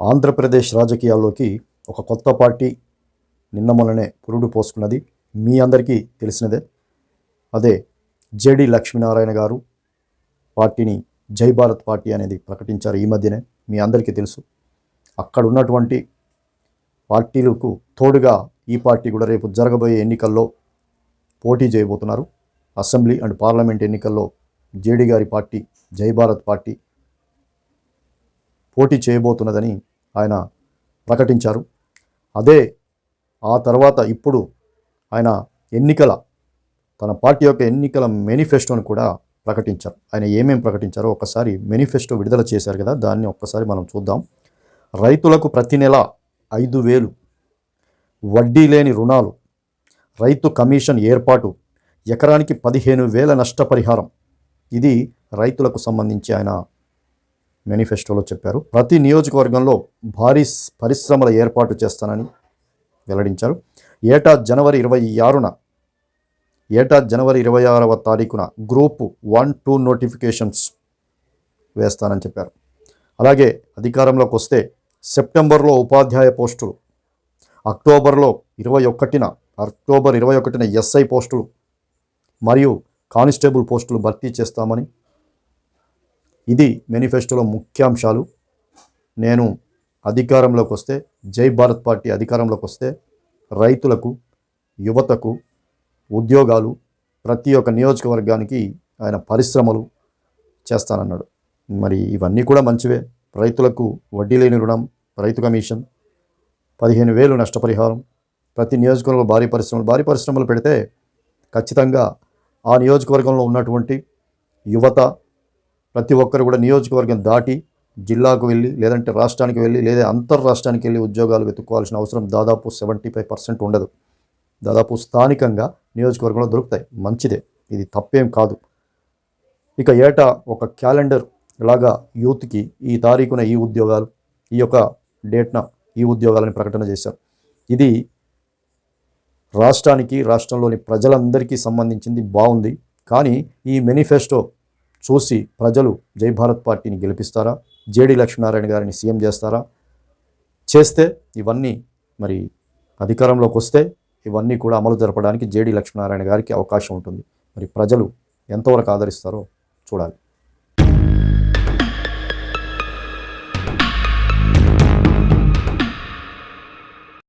ఆంధ్రప్రదేశ్ రాజకీయాల్లోకి ఒక కొత్త పార్టీ నిన్న మొన్ననే పురుడు పోసుకున్నది. మీ అందరికీ తెలిసినదే. అదే జేడి లక్ష్మీనారాయణ గారు పార్టీని జై భారత్ పార్టీ అనేది ప్రకటించారు ఈ మధ్యనే. మీ అందరికీ తెలుసు. అక్కడ ఉన్నటువంటి పార్టీలకు తోడుగా ఈ పార్టీ కూడా రేపు జరగబోయే ఎన్నికల్లో పోటీ చేయబోతున్నారు. అసెంబ్లీ అండ్ పార్లమెంట్ ఎన్నికల్లో జేడీ గారి పార్టీ జై భారత్ పార్టీ పోటీ చేయబోతున్నదని ఆయన ప్రకటించారు. అదే ఆ తర్వాత ఇప్పుడు ఆయన ఎన్నికల తన పార్టీ యొక్క ఎన్నికల మేనిఫెస్టోని కూడా ప్రకటించారు. ఆయన ఏమేం ప్రకటించారో ఒకసారి మేనిఫెస్టో విడుదల చేశారు కదా దాన్ని ఒక్కసారి మనం చూద్దాం. రైతులకు ప్రతి నెల ఐదు వేలు వడ్డీ లేని రుణాలు రైతు కమిషన్ ఏర్పాటు ఎకరానికి పదిహేను వేల నష్టపరిహారం. ఇది రైతులకు సంబంధించి ఆయన మేనిఫెస్టోలో చెప్పారు. ప్రతి నియోజకవర్గంలో భారీ పరిశ్రమల ఏర్పాటు చేస్తానని వెల్లడించారు. ఏటా జనవరి ఇరవై ఆరున ఏటా జనవరి ఇరవై ఆరవ తారీఖున గ్రూప్ వన్ టూ నోటిఫికేషన్స్ వేస్తానని చెప్పారు. అలాగే అధికారంలోకి వస్తే సెప్టెంబర్లో ఉపాధ్యాయ పోస్టులు అక్టోబర్లో ఇరవై ఒకటిన అక్టోబర్ ఇరవై ఒకటిన ఎస్ఐ పోస్టులు మరియు కానిస్టేబుల్ పోస్టులు భర్తీ చేస్తామని ఇది మేనిఫెస్టోలో ముఖ్యాంశాలు. నేను అధికారంలోకి వస్తే జై భారత్ పార్టీ అధికారంలోకి వస్తే రైతులకు యువతకు ఉద్యోగాలు ప్రతి ఒక్క నియోజకవర్గానికి ఆయన పరిశ్రమలు చేస్తానన్నాడు. మరి ఇవన్నీ కూడా మంచివే. రైతులకు వడ్డీ లేని రుణం రైతు కమిషన్ పదిహేను వేలు నష్టపరిహారం ప్రతి నియోజకవర్గంలో భారీ పరిశ్రమలు. భారీ పరిశ్రమలు పెడితే ఖచ్చితంగా ఆ నియోజకవర్గంలో ఉన్నటువంటి యువత ప్రతి ఒక్కరు కూడా నియోజకవర్గం దాటి జిల్లాకు వెళ్ళి లేదంటే రాష్ట్రానికి వెళ్ళి లేదా అంతర్ రాష్ట్రానికి వెళ్ళి ఉద్యోగాలు వెతుక్కోవాల్సిన అవసరం దాదాపు సెవెంటీ ఫైవ్ పర్సెంట్ ఉండదు. దాదాపు స్థానికంగా నియోజకవర్గంలో దొరుకుతాయి. మంచిదే. ఇది తప్పేం కాదు. ఇక ఏటా ఒక క్యాలెండర్ లాగా యూత్కి ఈ తారీఖున ఈ ఉద్యోగాలు ఈ యొక్క డేట్న ఈ ఉద్యోగాలని ప్రకటన చేశారు. ఇది రాష్ట్రానికి రాష్ట్రంలోని ప్రజలందరికీ సంబంధించింది బాగుంది. కానీ ఈ మేనిఫెస్టో చూసి ప్రజలు జై భారత్ పార్టీని గెలిపిస్తారా? జేడి లక్ష్మీనారాయణ గారిని సీఎం చేస్తారా? చేస్తే ఇవన్నీ మరి అధికారంలోకి వస్తే ఇవన్నీ కూడా అమలు జరపడానికి జేడి లక్ష్మీనారాయణ గారికి అవకాశం ఉంటుంది. మరి ప్రజలు ఎంతవరకు ఆదరిస్తారో చూడాలి.